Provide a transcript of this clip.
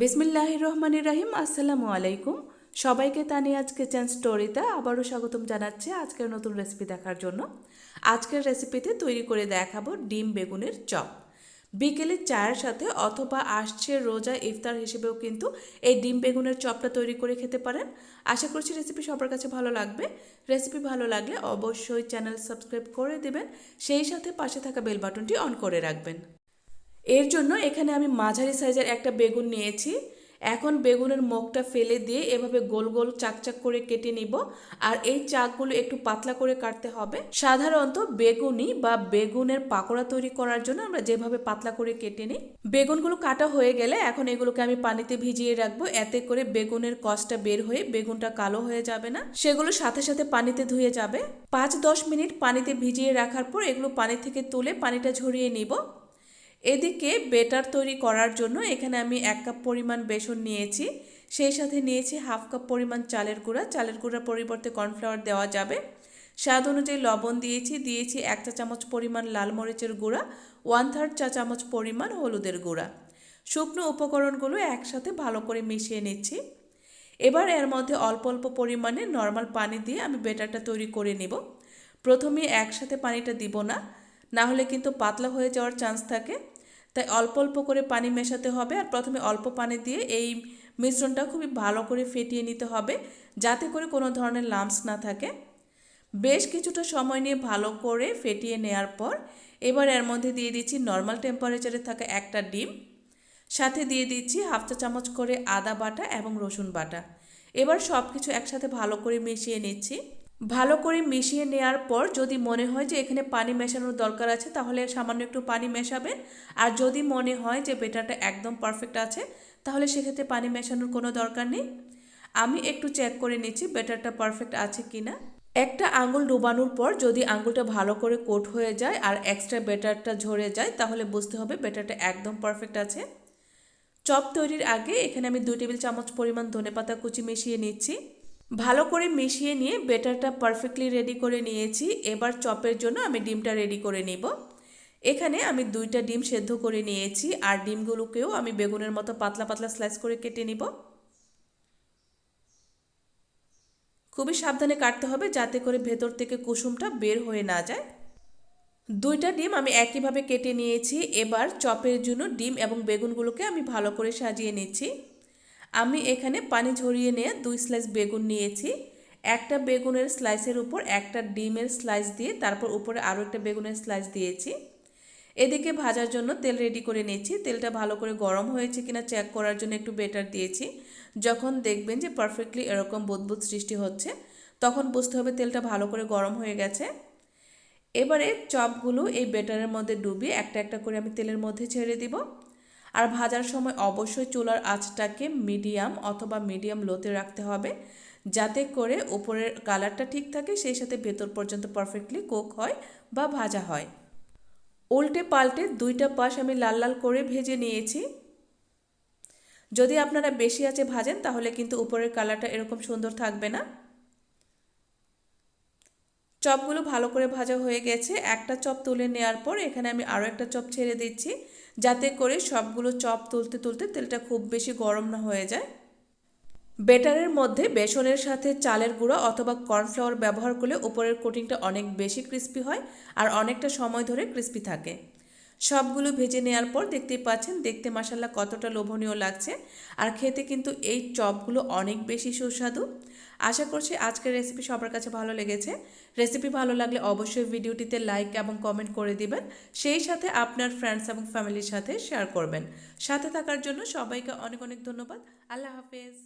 বিসমিল্লাহ রহমান রাহিম, আসসালামু আলাইকুম। সবাইকে তানিয়াজ কিচেন স্টোরিতে আবারও স্বাগতম জানাচ্ছি আজকের নতুন রেসিপি দেখার জন্য। আজকের রেসিপিতে তৈরি করে দেখাবো ডিম বেগুনের চপ। বিকেলে চায়ের সাথে অথবা আসছে রোজা ইফতার হিসেবেও কিন্তু এই ডিম বেগুনের চপটা তৈরি করে খেতে পারেন। আশা করছি রেসিপি সবার কাছে ভালো লাগবে। রেসিপি ভালো লাগলে অবশ্যই চ্যানেল সাবস্ক্রাইব করে দেবেন। সেই সাথে পাশে থাকা বেল বাটনটি অন করে রাখবেন। এর জন্য এখানে আমি মাঝারি সাইজের একটা বেগুন নিয়েছি। এখন বেগুনের মুখটা ফেলে দিয়ে এভাবে গোল গোল চাকচাক করে কেটে নিব। আর এই চাকগুলো একটু পাতলা করে কাটতে হবে। সাধারণত বেগুনি বা বেগুনের পাকোড়া তৈরি করার জন্য আমরা যেভাবে পাতলা করে কেটে নিই, বেগুনগুলো কাটা হয়ে গেলে এখন এগুলোকে আমি পানিতে ভিজিয়ে রাখব। এতে করে বেগুনের কষটা বের হয়ে বেগুনটা কালো হয়ে যাবে না। সেগুলো সাথে সাথে পানিতে ধুয়ে যাবে। পাঁচ দশ মিনিট পানিতে ভিজিয়ে রাখার পর এগুলো পানি থেকে তুলে পানিটা ঝরিয়ে নিব। এদিকে বেটার তৈরি করার জন্য এখানে আমি এক কাপ পরিমাণ বেসন নিয়েছি। সেই সাথে নিয়েছি হাফ কাপ পরিমাণ চালের গুঁড়া। চালের গুঁড়ার পরিবর্তে কর্নফ্লাওয়ার দেওয়া যাবে। স্বাদ অনুযায়ী লবণ দিয়েছি। দিয়েছি এক চা চামচ পরিমাণ লাল মরিচের গুঁড়া ওয়ান থার্ড চা চামচ পরিমাণ হলুদের গুঁড়া। শুকনো উপকরণগুলো একসাথে ভালো করে মিশিয়ে নিচ্ছি। এবার এর মধ্যে অল্প অল্প পরিমাণে নর্মাল পানি দিয়ে আমি বেটারটা তৈরি করে নেব। প্রথমে একসাথে পানিটা দিব না না হলে কিন্তু পাতলা হয়ে যাওয়ার চান্স থাকে। তাই অল্প অল্প করে পানি মেশাতে হবে আর প্রথমে অল্প পানি দিয়ে এই মিশ্রণটা খুবই ভালো করে ফেটিয়ে নিতে হবে যাতে করে কোনো ধরনের লাম্পস না থাকে। বেশ কিছুটা সময় নিয়ে ভালো করে ফেটিয়ে নেওয়ার পর এবার এর মধ্যে দিয়ে দিচ্ছি নর্মাল টেম্পারেচারে থাকা একটা ডিম। সাথে দিয়ে দিচ্ছি হাফ চা চামচ করে আদা বাটা এবং রসুন বাটা। এবার সব কিছু একসাথে ভালো করে মিশিয়ে নিচ্ছি। ভালো করে মিশিয়ে নেওয়ার পর যদি মনে হয় যে এখানে পানি মেশানোর দরকার আছে, তাহলে সামান্য একটু পানি মেশাবেন। আর যদি মনে হয় যে বেটারটা একদম পারফেক্ট আছে, তাহলে সেক্ষেত্রে পানি মেশানোর কোনো দরকার নেই। আমি একটু চেক করে নিচ্ছি বেটারটা পারফেক্ট আছে কি না একটা আঙুল ডুবানোর পর যদি আঙুলটা ভালো করে কোট হয়ে যায় আর এক্সট্রা বেটারটা ঝরে যায়, তাহলে বুঝতে হবে বেটারটা একদম পারফেক্ট আছে। চপ তৈরির আগে এখানে আমি দুই টেবিল চামচ পরিমাণ ধনেপাতা কুচি মিশিয়ে নিচ্ছি। ভালো করে মিশিয়ে নিয়ে বেটারটা পারফেক্টলি রেডি করে নিয়েছি। এবার চপের জন্য আমি ডিমটা রেডি করে নিব। এখানে আমি দুইটা ডিম সেদ্ধ করে নিয়েছি আর ডিমগুলোকেও আমি বেগুনের মতো পাতলা পাতলা স্লাইস করে কেটে নিব। খুবই সাবধানে কাটতে হবে যাতে করে ভেতর থেকে কুসুমটা বের হয়ে না যায়। দুইটা ডিম আমি একইভাবে কেটে নিয়েছি। এবার চপের জন্য ডিম এবং বেগুনগুলোকে আমি ভালো করে সাজিয়ে নিচ্ছি। আমি এখানে পানি ঝরিয়ে নিয়ে দুই স্লাইস বেগুন নিয়েছি। একটা বেগুনের স্লাইসের উপর একটা ডিমের স্লাইস দিয়ে তারপর উপরে আরও একটা বেগুনের স্লাইস দিয়েছি। এদিকে ভাজার জন্য তেল রেডি করে নিয়েছি। তেলটা ভালো করে গরম হয়েছে কিনা চেক করার জন্য একটু বেটার দিয়েছি। যখন দেখবেন যে পারফেক্টলি এরকম বুদবুদ সৃষ্টি হচ্ছে, তখন বুঝতে হবে তেলটা ভালো করে গরম হয়ে গেছে। এবারে চপগুলো এই বেটারের মধ্যে ডুবিয়ে একটা একটা করে আমি তেলের মধ্যে ছেড়ে দিব। আর ভাজার সময় অবশ্যই চুলার আঁচটাকে মিডিয়াম অথবা মিডিয়াম লোতে রাখতে হবে যাতে করে উপরের কালারটা ঠিক থাকে, সেই সাথে ভেতর পর্যন্ত পারফেক্টলি কুক হয় বা ভাজা হয়। উল্টে পাল্টে দুইটা পাশ আমি লাল লাল করে ভেজে নিয়েছি। যদি আপনারা বেশি আছে ভাজেন, তাহলে কিন্তু উপরের কালারটা এরকম সুন্দর থাকবে না। চপগুলো ভালো করে ভাজা হয়ে গেছে। একটা চপ তুলে নেওয়ার পর এখানে আমি আরও একটা চপ ছেড়ে দিচ্ছি। যাতে করে সবগুলো চপ তুলতে তুলতে তেলটা খুব বেশি গরম না হয়ে যায়। বেটারের মধ্যে বেসনের সাথে চালের গুঁড়ো অথবা কর্নফ্লাওয়ার ব্যবহার করলে উপরের কোটিংটা অনেক বেশি ক্রিস্পি হয় আর অনেকটা সময় ধরে ক্রিস্পি থাকে। সবগুলো ভেজে নেওয়ার পর দেখতেই পাচ্ছেন, দেখতে মাসাল্লা কতটা লোভনীয় লাগছে। আর খেতে কিন্তু এই চপগুলো অনেক বেশি সুস্বাদু। আশা করছি আজকের রেসিপি সবার কাছে ভালো লেগেছে। রেসিপি ভালো লাগলে অবশ্যই ভিডিওটিতে লাইক এবং কমেন্ট করে দিবেন। সেই সাথে আপনার ফ্রেন্ডস এবং ফ্যামিলির সাথে শেয়ার করবেন। সাথে থাকার জন্য সবাইকে অনেক অনেক ধন্যবাদ। আল্লাহ হাফেজ।